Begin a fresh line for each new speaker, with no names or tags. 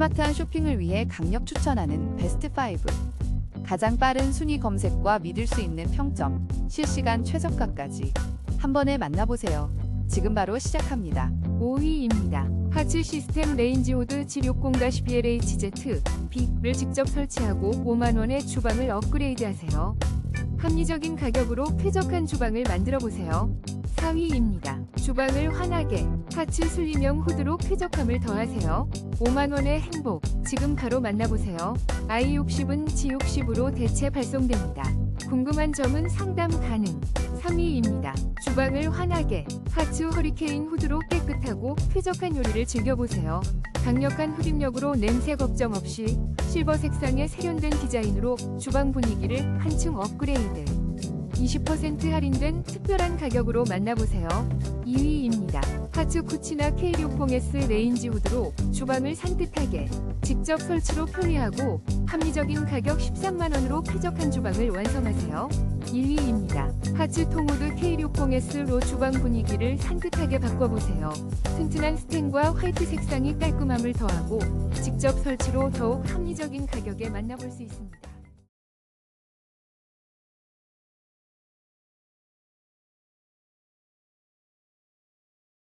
스마트한 쇼핑을 위해 강력 추천하는 베스트 5. 가장 빠른 순위 검색과 믿을 수 있는 평점, 실시간 최저가까지 한 번에 만나보세요. 지금 바로 시작합니다.
5위입니다. 하츠 시스템 레인지 호드 760-BLHZ B를 직접 설치하고 5만원의 주방을 업그레이드하세요. 합리적인 가격으로 쾌적한 주방을 만들어 보세요. 4위입니다. 주방을 환하게 하츠 슬림형 후드로 쾌적함을 더하세요. 5만원의 행복 지금 바로 만나보세요. i60은 G60으로 대체 발송됩니다. 궁금한 점은 상담 가능. 3위입니다. 주방을 환하게 하츠 허리케인 후드로 깨끗하고 쾌적한 요리를 즐겨보세요. 강력한 흡입력으로 냄새 걱정 없이 실버 색상의 세련된 디자인으로 주방 분위기를 한층 업그레이드. 20% 할인된 특별한 가격으로 만나보세요. 2위입니다. 하츠 쿠치나 K60S 레인지 후드로 주방을 산뜻하게 직접 설치로 편리하고 합리적인 가격 13만원으로 쾌적한 주방을 완성하세요. 1위입니다. 하츠 통후드 K60S로 주방 분위기를 산뜻하게 바꿔보세요. 튼튼한 스텐과 화이트 색상이 깔끔함을 더하고 직접 설치로 더욱 합리적인 가격에 만나볼 수 있습니다.